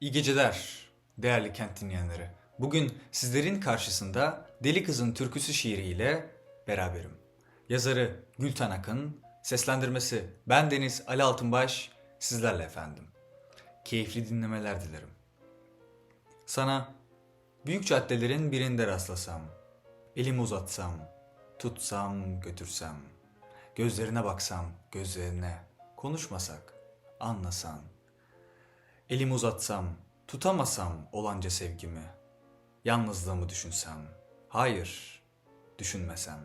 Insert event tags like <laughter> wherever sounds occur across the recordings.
İyi geceler değerli kent dinleyenleri. Bugün sizlerin karşısında Deli Kızın Türküsü şiiriyle beraberim. Yazarı Gülten Akın, seslendirmesi ben Deniz Ali Altınbaş sizlerle efendim. Keyifli dinlemeler dilerim. Sana büyük caddelerin birinde rastlasam, elimi uzatsam, tutsam, götürsem, gözlerine baksam, gözlerine, konuşmasak, anlasan, Elimi uzatsam, tutamasam olanca sevgimi. Yalnızlığımı düşünsem. Hayır, düşünmesem.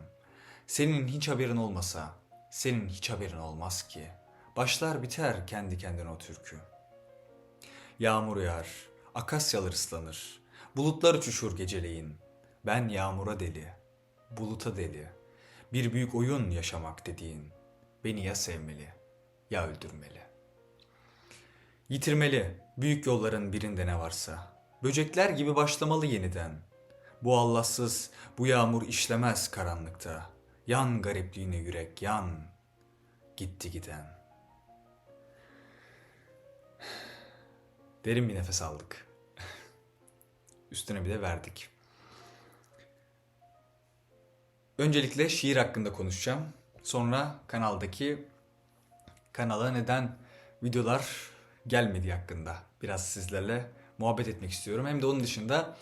Senin hiç haberin olmasa, senin hiç haberin olmaz ki. Başlar biter kendi kendine o türkü. Yağmur yağar, akasyalar ıslanır. Bulutlar uçuşur geceleyin. Ben yağmura deli, buluta deli. Bir büyük oyun yaşamak dediğin. Beni ya sevmeli, ya öldürmeli. Yitirmeli büyük yolların birinde ne varsa. Böcekler gibi başlamalı yeniden. Bu Allahsız, bu yağmur işlemez karanlıkta. Yan garipliğine yürek, yan. Gitti giden. Derin bir nefes aldık. Üstüne bir de verdik. Öncelikle şiir hakkında konuşacağım. Sonra kanaldaki kanala neden videolar gelmediği hakkında biraz sizlerle muhabbet etmek istiyorum. Hem de onun dışında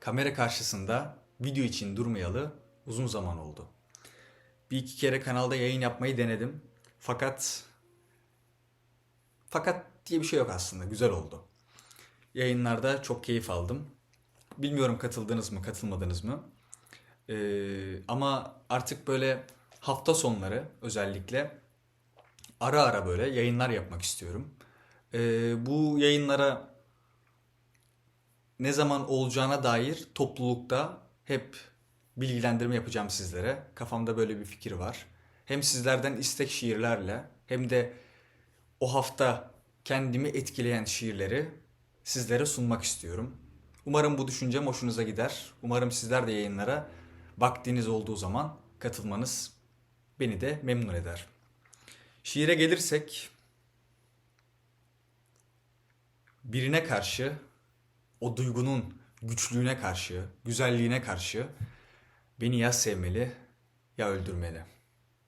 kamera karşısında video için durmayalı uzun zaman oldu. Bir iki kere kanalda yayın yapmayı denedim. Fakat fakat diye bir şey yok aslında. Güzel oldu. Yayınlarda çok keyif aldım. Bilmiyorum katıldınız mı, katılmadınız mı? Ee, ama artık böyle hafta sonları özellikle ara ara böyle yayınlar yapmak istiyorum. Ee, bu yayınlara ne zaman olacağına dair toplulukta hep bilgilendirme yapacağım sizlere. Kafamda böyle bir fikir var. Hem sizlerden istek şiirlerle hem de o hafta kendimi etkileyen şiirleri sizlere sunmak istiyorum. Umarım bu düşüncem hoşunuza gider. Umarım sizler de yayınlara vaktiniz olduğu zaman katılmanız beni de memnun eder. Şiire gelirsek birine karşı o duygunun güçlüğüne karşı, güzelliğine karşı beni ya sevmeli ya öldürmeli.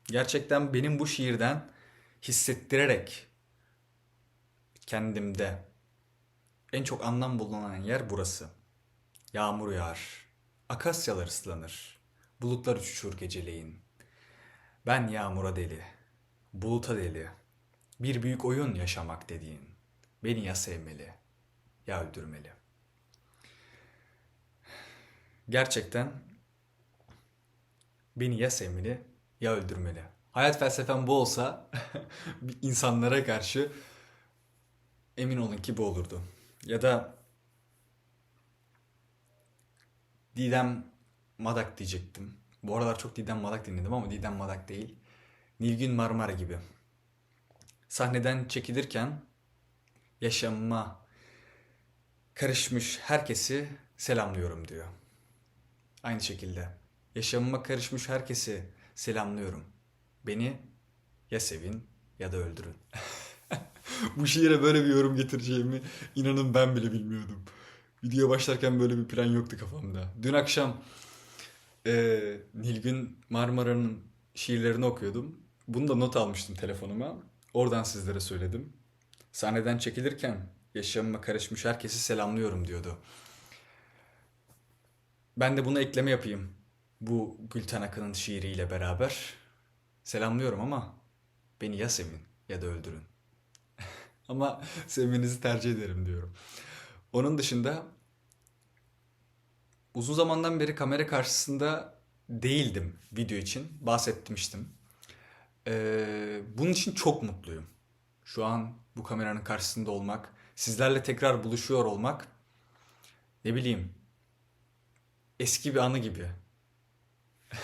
Gerçekten benim bu şiirden hissettirerek kendimde en çok anlam bulunan yer burası. Yağmur yağar, akasyalar ıslanır, bulutlar uçuşur geceleyin. Ben yağmura deli, buluta deli, bir büyük oyun yaşamak dediğin. Beni ya sevmeli ya öldürmeli. Gerçekten beni ya sevmeli ya öldürmeli. Hayat felsefem bu olsa <laughs> insanlara karşı emin olun ki bu olurdu. Ya da Didem Madak diyecektim. Bu aralar çok Didem Madak dinledim ama Didem Madak değil. Nilgün Marmara gibi. Sahneden çekilirken yaşamıma karışmış herkesi selamlıyorum diyor. Aynı şekilde yaşamıma karışmış herkesi selamlıyorum. Beni ya sevin ya da öldürün. <laughs> Bu şiire böyle bir yorum getireceğimi inanın ben bile bilmiyordum. Video başlarken böyle bir plan yoktu kafamda. Dün akşam e, Nilgün Marmara'nın şiirlerini okuyordum. Bunu da not almıştım telefonuma. Oradan sizlere söyledim. Sahneden çekilirken yaşamıma karışmış herkesi selamlıyorum diyordu. Ben de bunu ekleme yapayım. Bu Gülten Akın'ın şiiriyle beraber. Selamlıyorum ama beni ya sevin ya da öldürün. <laughs> ama sevmenizi tercih ederim diyorum. Onun dışında uzun zamandan beri kamera karşısında değildim video için. Bahsetmiştim. Ee, bunun için çok mutluyum. Şu an bu kameranın karşısında olmak, sizlerle tekrar buluşuyor olmak ne bileyim eski bir anı gibi. <laughs>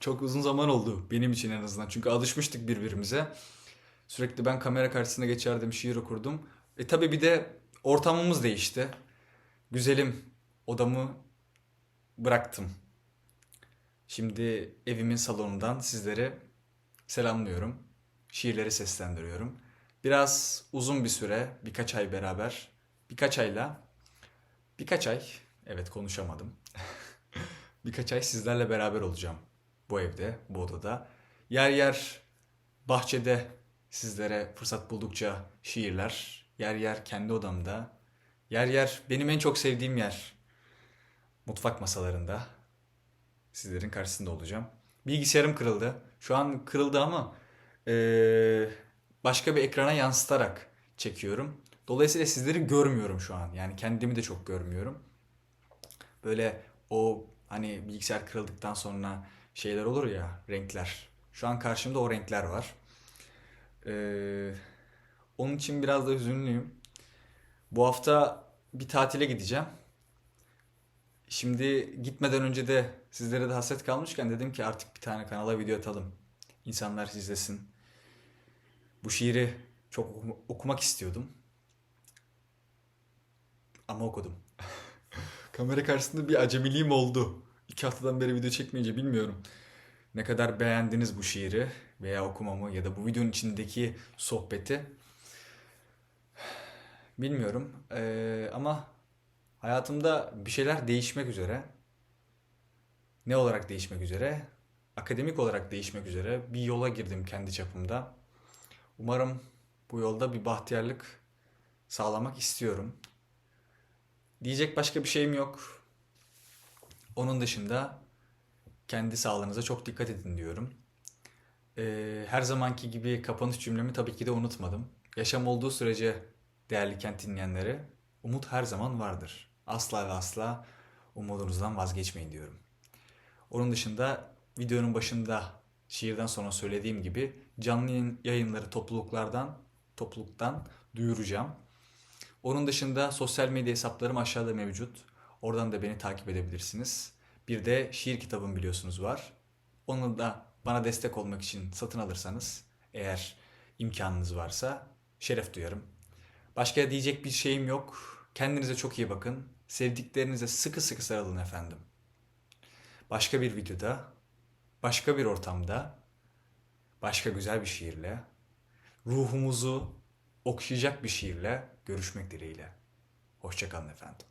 Çok uzun zaman oldu benim için en azından. Çünkü alışmıştık birbirimize. Sürekli ben kamera karşısına geçerdim, şiir okurdum. E tabi bir de ortamımız değişti. Güzelim odamı bıraktım. Şimdi evimin salonundan sizlere selamlıyorum. Şiirleri seslendiriyorum. Biraz uzun bir süre, birkaç ay beraber birkaç ayla, birkaç ay, evet konuşamadım. <laughs> birkaç ay sizlerle beraber olacağım bu evde, bu odada. Yer yer bahçede sizlere fırsat buldukça şiirler, yer yer kendi odamda, yer yer benim en çok sevdiğim yer mutfak masalarında sizlerin karşısında olacağım. Bilgisayarım kırıldı. Şu an kırıldı ama eee, başka bir ekrana yansıtarak çekiyorum. Dolayısıyla sizleri görmüyorum şu an. Yani kendimi de çok görmüyorum. Böyle o hani bilgisayar kırıldıktan sonra şeyler olur ya renkler. Şu an karşımda o renkler var. Eee, onun için biraz da hüzünlüyüm. Bu hafta bir tatile gideceğim. Şimdi gitmeden önce de sizlere de hasret kalmışken dedim ki artık bir tane kanala video atalım. İnsanlar izlesin. Bu şiiri çok oku- okumak istiyordum. Ama okudum. <laughs> Kamera karşısında bir acemiliğim oldu. İki haftadan beri video çekmeyince bilmiyorum. Ne kadar beğendiniz bu şiiri veya okumamı ya da bu videonun içindeki sohbeti. Bilmiyorum. Ee, ama hayatımda bir şeyler değişmek üzere. Ne olarak değişmek üzere? Akademik olarak değişmek üzere bir yola girdim kendi çapımda. Umarım bu yolda bir bahtiyarlık sağlamak istiyorum. Diyecek başka bir şeyim yok. Onun dışında kendi sağlığınıza çok dikkat edin diyorum. Ee, her zamanki gibi kapanış cümlemi tabii ki de unutmadım. Yaşam olduğu sürece değerli kent dinleyenleri, umut her zaman vardır. Asla ve asla umudunuzdan vazgeçmeyin diyorum. Onun dışında videonun başında şiirden sonra söylediğim gibi canlı yayın- yayınları topluluklardan, topluluktan duyuracağım. Onun dışında sosyal medya hesaplarım aşağıda mevcut. Oradan da beni takip edebilirsiniz. Bir de şiir kitabım biliyorsunuz var. Onu da bana destek olmak için satın alırsanız eğer imkanınız varsa şeref duyarım. Başka diyecek bir şeyim yok. Kendinize çok iyi bakın. Sevdiklerinize sıkı sıkı sarılın efendim. Başka bir videoda, başka bir ortamda, başka güzel bir şiirle, ruhumuzu okşayacak bir şiirle görüşmek dileğiyle. Hoşçakalın efendim.